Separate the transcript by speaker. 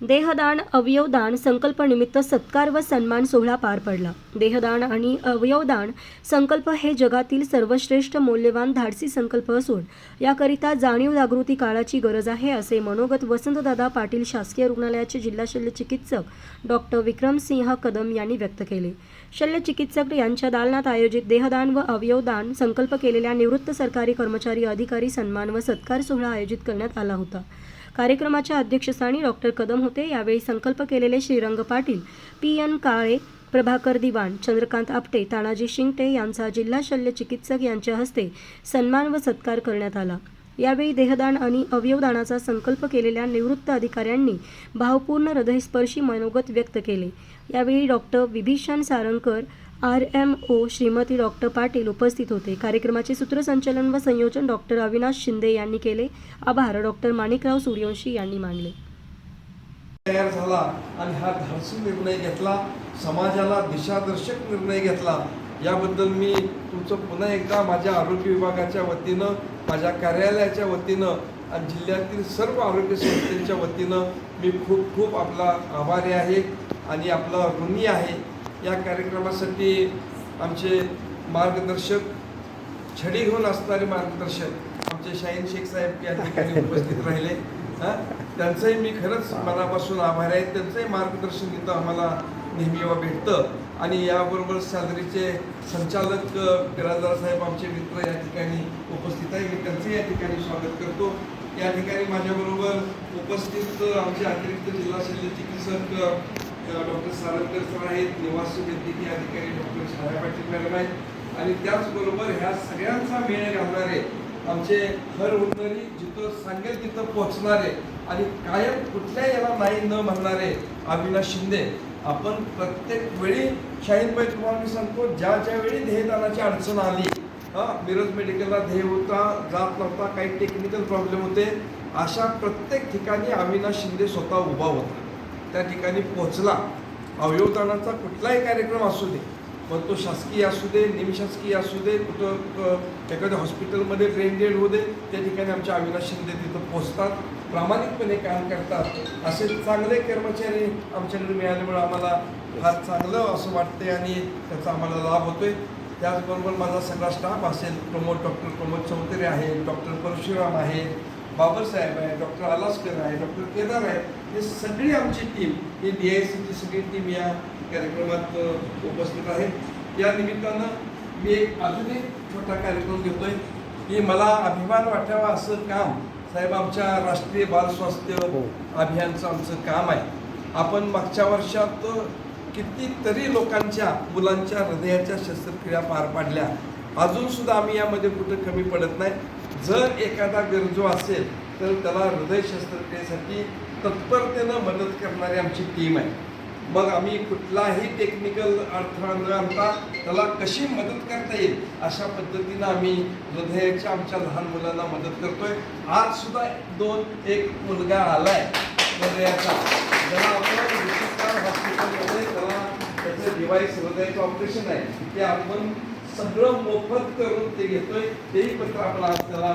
Speaker 1: देहदान अवयवदान संकल्पनिमित्त सत्कार व सन्मान सोहळा पार पडला. देहदान आणि अवयवदान संकल्प हे जगातील सर्वश्रेष्ठ मौल्यवान धाडसी संकल्प असून याकरिता जाणीव जागृती काळाची गरज आहे असे मनोगत वसंतदादा पाटील शासकीय रुग्णालयाचे जिल्हा शल्य चिकित्सक डॉक्टर विक्रमसिंह कदम यांनी व्यक्त केले. शल्य चिकित्सक यांच्या दालनात आयोजित देहदान व अवयवदान संकल्प केलेल्या निवृत्त सरकारी कर्मचारी अधिकारी सन्मान व सत्कार सोहळा आयोजित करण्यात आला होता. कार्यक्रमाच्या अध्यक्षस्थानी डॉक्टर कदम होते. यावेळी संकल्प केलेले श्रीरंग पाटील पी एन काळे प्रभाकर दिवाण चंद्रकांत आपटे तानाजी शिंगटे यांचा जिल्हा शल्य चिकित्सक यांच्या हस्ते सन्मान व सत्कार करण्यात आला. यावेळी देहदान आणि अवयवदानाचा संकल्प केलेल्या निवृत्त अधिकाऱ्यांनी भावपूर्ण हृदयस्पर्शी मनोगत व्यक्त केले. यावेळी doctor Vibhishan Sarangkar R M O Shrimati doctor Patil उपस्थित होते. कार्यक्रमाचे सूत्रसंचालन व संयोजन डॉक्टर अविनाश शिंदे यांनी केले. आभार डॉक्टर माणिकराव सूर्यवंशी यांनी मानले.
Speaker 2: तयार झाला आणि हा धाडसी निर्णय घेतला. समाजाला दिशादर्शक निर्णय घेतला. याबद्दल मी तुमचं पुन्हा एकदा माझ्या आरोग्य विभागाच्या वतीनं माझ्या कार्यालयाच्या वतीनं आणि जिल्ह्यातील सर्व आरोग्य संस्थेच्या वतीनं मी खूप खूप आपला आभारी आहे आणि आपला ऋणी आहे. या कार्यक्रमासाठी आमचे मार्गदर्शक छडी घेऊन असणारे मार्गदर्शक आमचे शाहीन शेख साहेब या ठिकाणी उपस्थित राहिले. हा? त्यांचंही मी खरंच मनापासून आभार आहे. त्यांचंही मार्गदर्शन इथं आम्हाला नेहमी भेटतं. आणि याबरोबर सॅलरीचे संचालक बिराजदार साहेब आमचे मित्र या ठिकाणी उपस्थित आहे. मी त्यांचं या ठिकाणी स्वागत करतो. या ठिकाणी माझ्याबरोबर उपस्थित आमचे अतिरिक्त जिल्हा शल्य चिकित्सक डॉक्टर सारंगकर सर आहेत निवासी वैद्यकीय अधिकारी डॉक्टर छाया पाटील मॅडम आहेत. आणि त्याचबरोबर ह्या सगळ्यांचा मेळ घालणारे आमचे हर उन्नरी जिथं सांगेल तिथं पोहोचणारे आणि कायम कुठल्या याला नाही न म्हणणारे अविनाश शिंदे आपण प्रत्येक वेळी शाहीनबाई तुम्हाला मी सांगतो ज्या ज्या वेळी ध्येयदानाची अडचण आली हां मिरज मेडिकलला ध्येय होता जात नव्हता काही टेक्निकल प्रॉब्लेम होते अशा प्रत्येक ठिकाणी अविनाश शिंदे स्वतः उभा होता. त्या ठिकाणी पोहोचला. अवयवदानाचा कुठलाही कार्यक्रम असू दे मग तो शासकीय असू दे निमशासकीय असू दे कुठं एखाद्या हॉस्पिटलमध्ये ट्रेन डेड होऊ दे त्या ठिकाणी आमच्या अविनाश शिंदे तिथं पोहोचतात. प्रामाणिकपणे काम करतात. असे चांगले कर्मचारी आमच्याकडे मिळाल्यामुळे आम्हाला फार चांगलं असं वाटते आणि त्याचा आम्हाला लाभ होतोय. त्याचबरोबर माझा सगळा स्टाफ असेल. प्रमोद डॉक्टर प्रमोद चौधरी आहे डॉक्टर परशुराम आहे बाबासाहेब आहे डॉक्टर अलास्कर आहे डॉक्टर केदार आहे हे सगळी आमची टीम ही डी आय सीची सगळी टीम या कार्यक्रमात उपस्थित आहे या निमित्तानं मी एक अजून एक छोटा कार्यक्रम घेतोय की मला अभिमान वाटावा असं काम साहेब आमच्या राष्ट्रीय बाल स्वास्थ्य अभियानचं आमचं काम आहे. आपण मागच्या वर्षात कितीतरी लोकांच्या मुलांच्या हृदयाच्या शस्त्रक्रिया पार पाडल्या. अजून सुद्धा आम्ही यामध्ये कुठं कमी पडत नाही. जर एखादा गरजू असेल तर त्याला हृदय शस्त्रक्रियेसाठी तत्परतेनं मदत करणारी आमची टीम आहे. मग आम्ही कुठलाही टेक्निकल अडथळा न आणता त्याला कशी मदत करता येईल अशा पद्धतीनं आम्ही हृदयाच्या आमच्या लहान मुलांना मदत करतोय. आज सुद्धा दोन एक मुलगा आलाय हृदयाचा. ज्याला आपण विचित्र हॉस्पिटलमध्ये त्याला त्याचं डिवाईस हृदयाचं ऑपरेशन आहे. ते आपण सगळं मोफत करून ते घेतोय तेही पत्र आपण आज त्याला